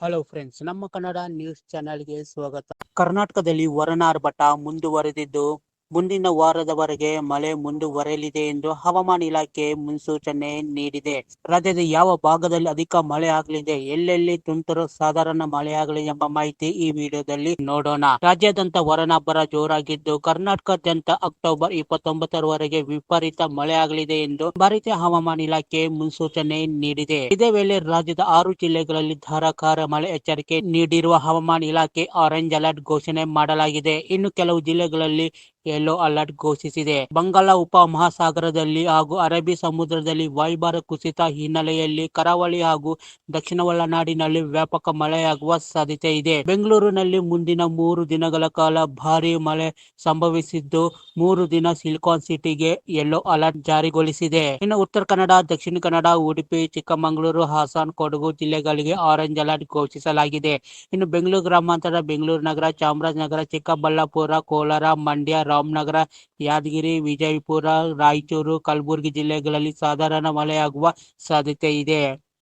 Hello friends ನಮ್ಮ Kannada news ಚಾನೆಲ್ಗೆ ಸ್ವಾಗತ. ಕರ್ನಾಟಕದಲ್ಲಿ ವರನಾರ್ಭಟ ಮುಂದುವರೆದಿದ್ದು. ಮುಂದಿನ ವಾರದವರೆಗೆ ಮಳೆ ಮುಂದುವರೆಯಲಿದೆ ಎಂದು ಹವಾಮಾನ ಇಲಾಖೆ ಮುನ್ಸೂಚನೆ ನೀಡಿದೆ. ರಾಜ್ಯದ ಯಾವ ಭಾಗದಲ್ಲಿ ಅಧಿಕ ಮಳೆ ಆಗಲಿದೆ, ಎಲ್ಲೆಲ್ಲಿ ತುಂತುರು ಸಾಧಾರಣ ಮಳೆಯಾಗಲಿದೆ ಎಂಬ ಮಾಹಿತಿ ಈ ವಿಡಿಯೋದಲ್ಲಿ ನೋಡೋಣ. ರಾಜ್ಯಾದ್ಯಂತ ವರನಾಬ್ಬರ ಜೋರಾಗಿದ್ದು, ಕರ್ನಾಟಕದಾದ್ಯಂತ ಅಕ್ಟೋಬರ್ ಇಪ್ಪತ್ತೊಂಬತ್ತರವರೆಗೆ ವಿಪರೀತ ಮಳೆ ಆಗಲಿದೆ ಎಂದು ಭಾರತೀಯ ಹವಾಮಾನ ಇಲಾಖೆ ಮುನ್ಸೂಚನೆ ನೀಡಿದೆ. ಇದೇ ವೇಳೆ ರಾಜ್ಯದ ಆರು ಜಿಲ್ಲೆಗಳಲ್ಲಿ ಧಾರಾಕಾರ ಮಳೆ ಎಚ್ಚರಿಕೆ ನೀಡಿರುವ ಹವಾಮಾನ ಇಲಾಖೆ ಆರೆಂಜ್ ಅಲರ್ಟ್ ಘೋಷಣೆ ಮಾಡಲಾಗಿದೆ. ಇನ್ನು ಕೆಲವು ಜಿಲ್ಲೆಗಳಲ್ಲಿ ಯೆಲ್ಲೋ ಅಲರ್ಟ್ ಘೋಷಿಸಿದೆ. ಬಂಗಾಳ ಉಪ ಮಹಾಸಾಗರದಲ್ಲಿ ಹಾಗೂ ಅರಬ್ಬಿ ಸಮುದ್ರದಲ್ಲಿ ವಾಯುಭಾರ ಕುಸಿತ ಹಿನ್ನೆಲೆಯಲ್ಲಿ ಕರಾವಳಿ ಹಾಗೂ ದಕ್ಷಿಣ ಒಳನಾಡಿನಲ್ಲಿ ವ್ಯಾಪಕ ಮಳೆಯಾಗುವ ಸಾಧ್ಯತೆ ಇದೆ. ಬೆಂಗಳೂರಿನಲ್ಲಿ ಮುಂದಿನ ಮೂರು ದಿನಗಳ ಕಾಲ ಭಾರಿ ಮಳೆ ಸಂಭವಿಸಿದ್ದು, ಮೂರು ದಿನ ಸಿಲಿಕಾನ್ ಸಿಟಿಗೆ ಯೆಲ್ಲೋ ಅಲರ್ಟ್ ಜಾರಿಗೊಳಿಸಿದೆ. ಇನ್ನು ಉತ್ತರ ಕನ್ನಡ, ದಕ್ಷಿಣ ಕನ್ನಡ, ಉಡುಪಿ, ಚಿಕ್ಕಮಗಳೂರು, ಹಾಸನ್, ಕೊಡಗು ಜಿಲ್ಲೆಗಳಿಗೆ ಆರೆಂಜ್ ಅಲರ್ಟ್ ಘೋಷಿಸಲಾಗಿದೆ. ಇನ್ನು ಬೆಂಗಳೂರು ಗ್ರಾಮಾಂತರ, ಬೆಂಗಳೂರು ನಗರ, ಚಾಮರಾಜನಗರ, ಚಿಕ್ಕಬಳ್ಳಾಪುರ, ಕೋಲಾರ, ಮಂಡ್ಯ ರಾಮನಗರ ಯಾದಗಿರಿ ವಿಜಯಪುರ ರಾಯಚೂರು ಕಲಬುರಗಿ ಜಿಲ್ಲೆಗಳಲ್ಲಿ ಸಾಧಾರಣ ಮಳೆಯಾಗುವ ಸಾಧ್ಯತೆ ಇದೆ.